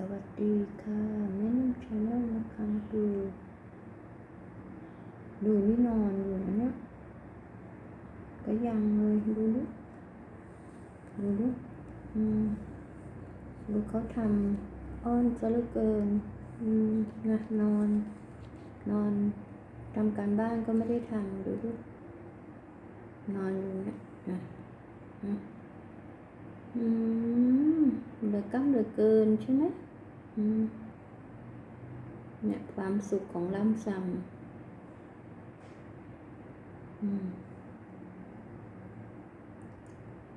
สวัสดีค่ะแม่นุ่มชาแนลนะคะดูดูนี่นอนอยู่นะเนี่ยก็ยังเลยดูดิดูดิอืมดูเขาทำอ้อนซะเหลือเกินอืมนะนอน นอนทำการบ้านก็ไม่ได้ทำดูดินอนอยู่เนี่ยนะอืมเหลือกล้ำเหลือเกินใช่ไหม เนี่ยความสุขของล่ำซำอืม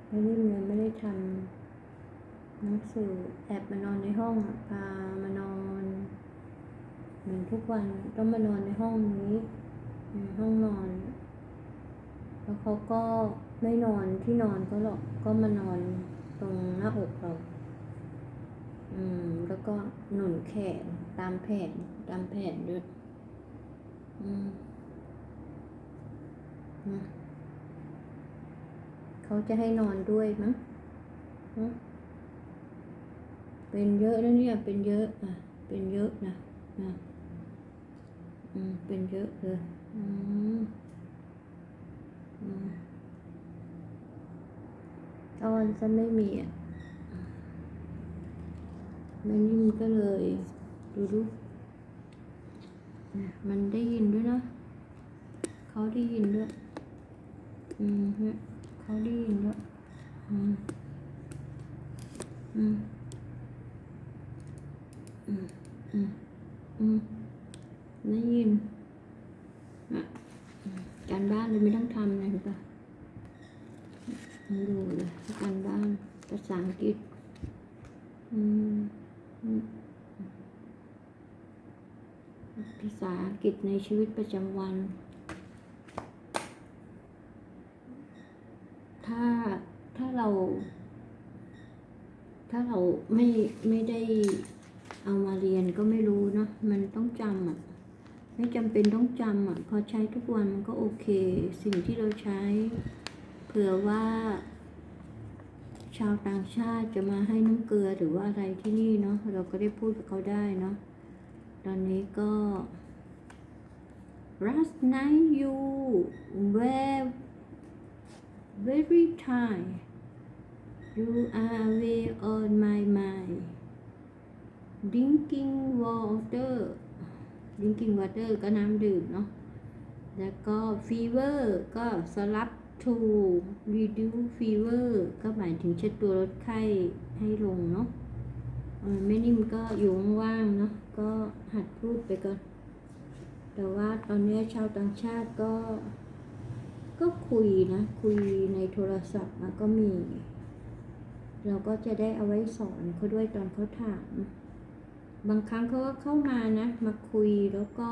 แล้วนี่เงินไม่ได้ทำหนังสือแอบมานอนในห้องอะพามานอน เหมือนทุกวันต้องมานอนในห้องนี้ห้องนอน แล้วเขาก็ไม่นอนที่นอนเขาหรอกก็มานอนตรงหน้าอกเรา อืม แล้วก็หนุนแขนตามแผนตามแผนด้วยอืมเขาจะให้นอนด้วยมั้งฮะเป็นเยอะนะเนี่ย เป็นเยอะอะ เป็นเยอะนะนะอืม เป็นเยอะเลยอืมอืมตอนจะไม่มีอะ มันยิ่งก็เลย ดูดูมันได้ยินด้วยนะ เขาได้ยินด้วย อืมฮะเขาได้ยินด้วย อืม อืม อืม อืมอืมได้ยินอะการบ้านเลยไม่ต้องทำนะเห็นปะดูเลยการบ้านภาษาอังกฤษ อืม ภาษาอังกฤษในชีวิตประจำวัน ถ้าถ้าเรา ถ้าเราไม่ไม่ได้เอามาเรียนก็ไม่รู้เนาะมันต้องจำอะ ไม่จำเป็นต้องจำอะ พอใช้ทุกวันมันก็โอเค สิ่งที่เราใช้ เผื่อว่าาวต่างชาติจะมาให้น้ำเกลือหรือว่าอะไรที่นี่เนาะเราก็ได้พูดกับเขาได้เนาะตอนนี้ก็ last night you were very tired you are away on my mind drinking water drinking water ก็น้ำดื่มเนาะแล้วก็ fever ก็สลับ to reduce fever ก็หมายถึงเช็ดตัวลดไข้ให้ลงเนาะเออไม่นิ่มก็อยู่ว่างๆเนาะก็หัดพูดไปก่อน แต่ว่าตอนนี้ชาวต่างชาติก็ ก็คุยนะ คุยในโทรศัพท์นะก็มี เราก็จะได้เอาไว้สอนเขาด้วยตอนเขาถาม บางครั้งเขาก็เข้ามานะ มาคุยแล้วก็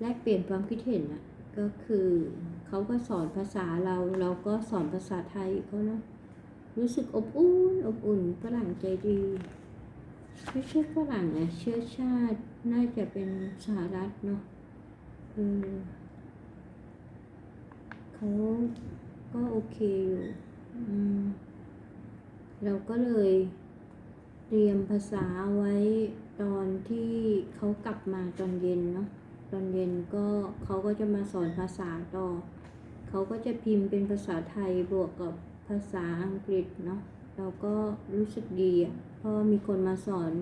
แลกเปลี่ยนความคิดเห็นอะก็คือ เขาก็สอนภาษาเราเราก็สอนภาษาไทยเขาเนาะรู้สึกอบอุ่นอบอุ่นฝรั่งใจดีไม่ใช่ฝรั่งอะเชื้อชาติน่าจะเป็นสหรัฐเนาะเออเขาก็โอเคอยู่อืมเราก็เลยเตรียมภาษาไว้ตอนที่เขากลับมาตอนเย็นเนาะตอนเย็นก็เขาก็จะมาสอนภาษาต่อ เขาก็จะพิมพ์เป็นภาษาไทยบวกกับภาษาอังกฤษเนาะเราก็รู้สึกดีอะเพราะมีคนมาสอน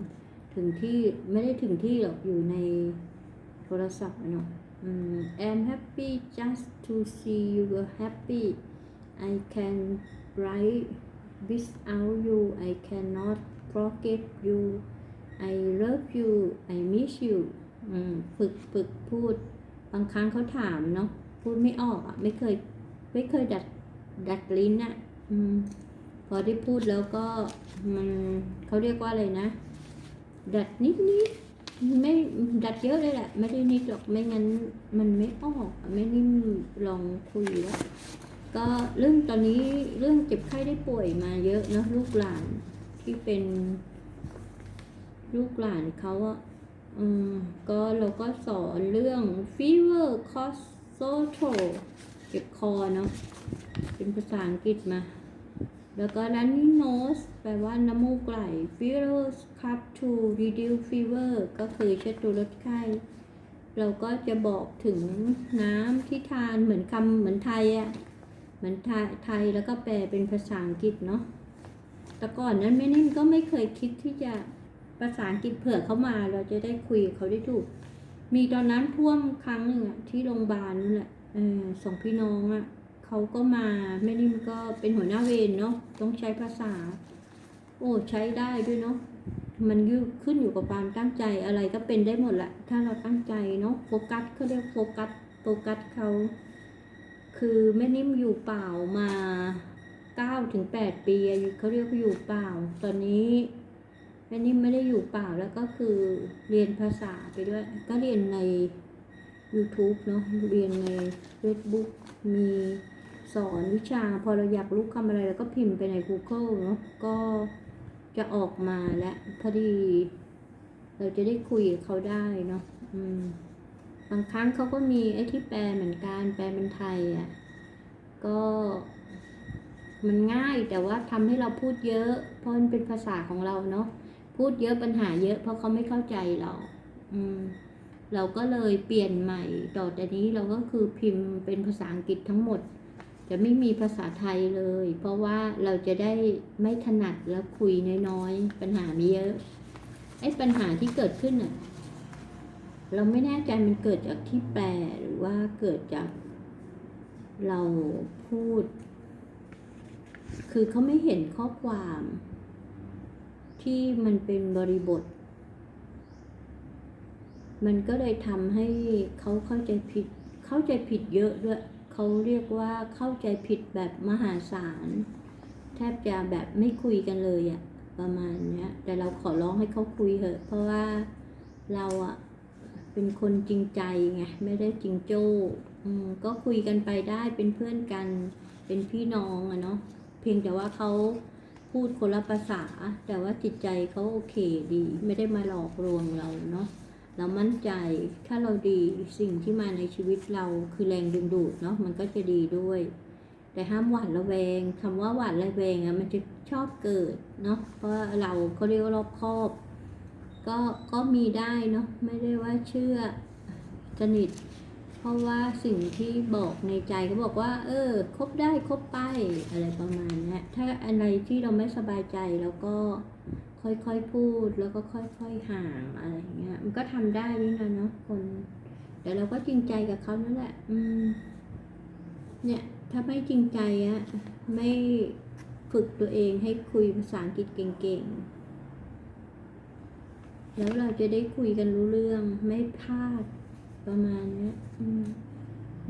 ถึงที่ไม่ได้ถึงที่หรอกอยู่ในโทรศัพท์เนาะอืม I'm happy just to see you are happy I can write without you I cannot forget you I love you I miss you อืมฝึกฝึกพูด บางครั้งเขาถามเนาะ พูดไม่ออกอะ ไม่เคย ไม่เคยดัดดัดลิ้นอะ อืม พอได้พูดแล้วก็มันเขาเรียกว่าอะไรนะ ดัดนิดนิดไม่ดัดเยอะเลยแหละ ไม่ได้นิดหรอกไม่งั้น มันไม่ออกไม่นิ่มลองคุยแล้วก็เรื่องตอนนี้เรื่องเจ็บไข้ได้ป่วยมาเยอะนะลูกหลานที่เป็น ลูกหลานเขาอะอืมก็เราก็สอนเรื่อง fever cough sore throat เจ็บคอเนาะเป็นภาษาอังกฤษมา แล้วก็ runny nose แปลว่าน้ำมูกไหล fever cup to reduce fever ก็คือเช็ดตัวลดไข้เราก็จะบอกถึงน้ำที่ทานเหมือนคำเหมือนไทยอะ่ะเหมือนไทยไทยแล้วก็แปลเป็นภาษาอังกฤษเนาะแต่ก่อนนั้นแม่นิ่มก็ไม่เคยคิดที่จะภาษาอังกฤษเผื่อเขามาเราจะได้คุยกับเขาได้ถูก มีตอนนั้นท่วมครั้งหนึ่งอะที่โรงพยาบาลนั่นแหละเออสองพี่น้องอะเขาก็มาแม่นิ่มก็เป็นหัวหน้าเวรเนาะต้องใช้ภาษา โอ้ใช้ได้ด้วยเนาะมันยขึ้นอยู่กับความตั้งใจอะไรก็เป็นได้หมดแหละถ้าเราตั้งใจเนาะโฟกัสเขาเรียกโฟกัสโฟกัสเขาคือแม่นิ่มอยู่เปล่ามาเก้าถึงแปดปีเขาเรียกอยู่เปล่า ตอนนี้ แม่นิ่มไม่ได้อยู่เปล่าแล้วก็คือเรียนภาษาไปด้วย ก็เรียนใน YouTube เนาะเรียนใน Facebook มีสอนวิชา พอเราอยากรู้คำอะไรแล้วก็พิมพ์ไปใน Google เนาะก็จะออกมาแล้วพอดี เราจะได้คุยกับเขาได้เนาะอืมบางครั้งเขาก็มีไอ้ที่แปลเหมือนกันแปลเป็นไทยอะก็มันง่ายแต่ว่าทำให้เราพูดเยอะเพราะมันเป็นภาษาของเราเนาะ พูดเยอะปัญหาเยอะเพราะเขาไม่เข้าใจเรา อืม เราก็เลยเปลี่ยนใหม่ ต่อจากนี้เราก็คือพิมพ์เป็นภาษาอังกฤษทั้งหมด จะไม่มีภาษาไทยเลย เพราะว่าเราจะได้ไม่ถนัดแล้วคุยน้อยๆ ปัญหามีเยอะไอ้ปัญหาที่เกิดขึ้นอะ เราไม่แน่ใจมันเกิดจากที่แปลหรือว่าเกิดจากเราพูด คือเขาไม่เห็นข้อความ ที่มันเป็นบริบท มันก็เลยทำให้เขาเข้าใจผิด เข้าใจผิดเยอะด้วยเขาเรียกว่าเข้าใจผิดแบบมหาศาล แทบจะแบบไม่คุยกันเลยอะประมาณเนี้ย แต่เราขอร้องให้เขาคุยเถอะเพราะว่าเราอะเป็นคนจริงใจไงไม่ได้จริงโจ้ก็คุยกันไปได้เป็นเพื่อนกันเป็นพี่น้องอะเนาะเพียงแต่ว่าเขา พูดคนละภาษา แต่ว่าจิตใจเขาโอเคดี ไม่ได้มาหลอกลวงเราเนาะเรามั่นใจถ้าเราดีสิ่งที่มาในชีวิตเราคือแรงดึงดูดเนาะมันก็จะดีด้วย แต่ห้ามหวาดระแวงคำว่าหวาดระแวงอะมันจะชอบเกิดเนาะเพราะเราเขาเรียกว่ารอบครอบ ก็ก็มีได้เนาะไม่ได้ว่าเชื่อสนิท เพราะว่าสิ่งที่บอกในใจก็บอกว่า เออ คบได้คบไปอะไรประมาณนี้ถ้าอะไรที่เราไม่สบายใจแล้วก็ค่อยๆพูดแล้วก็ค่อยๆห่างอะไรอย่างเงี้ย มันก็ทำได้นี่นะเนาะคนแต่เราก็จริงใจกับเขานั่นแหละ อืม เนี่ย ถ้าไม่จริงใจอะไม่ฝึกตัวเองให้คุยภาษาอังกฤษเก่งๆ แล้วเราจะได้คุยกันรู้เรื่องไม่พลาด ประมาณเนี้ยอืม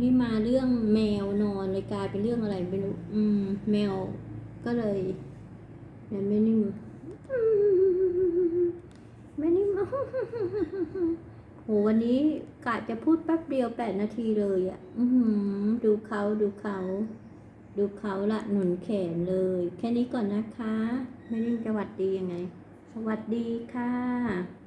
นี่มาเรื่องแมวนอนเลยกลายเป็นเรื่องอะไรไม่รู้อืม แมวก็เลยแต่ไม่นิ่มอืมไม่นิ่มโหวันนี้กะจะพูดแป๊บเดียวแปดนาทีเลยอะ่ะ อืดูเขาดูเขาดูเขาละหนุนแขนเลย แค่นี้ก่อนนะคะ ไม่นิ่มจะหวัดดียังไง สวัสดีค่ะ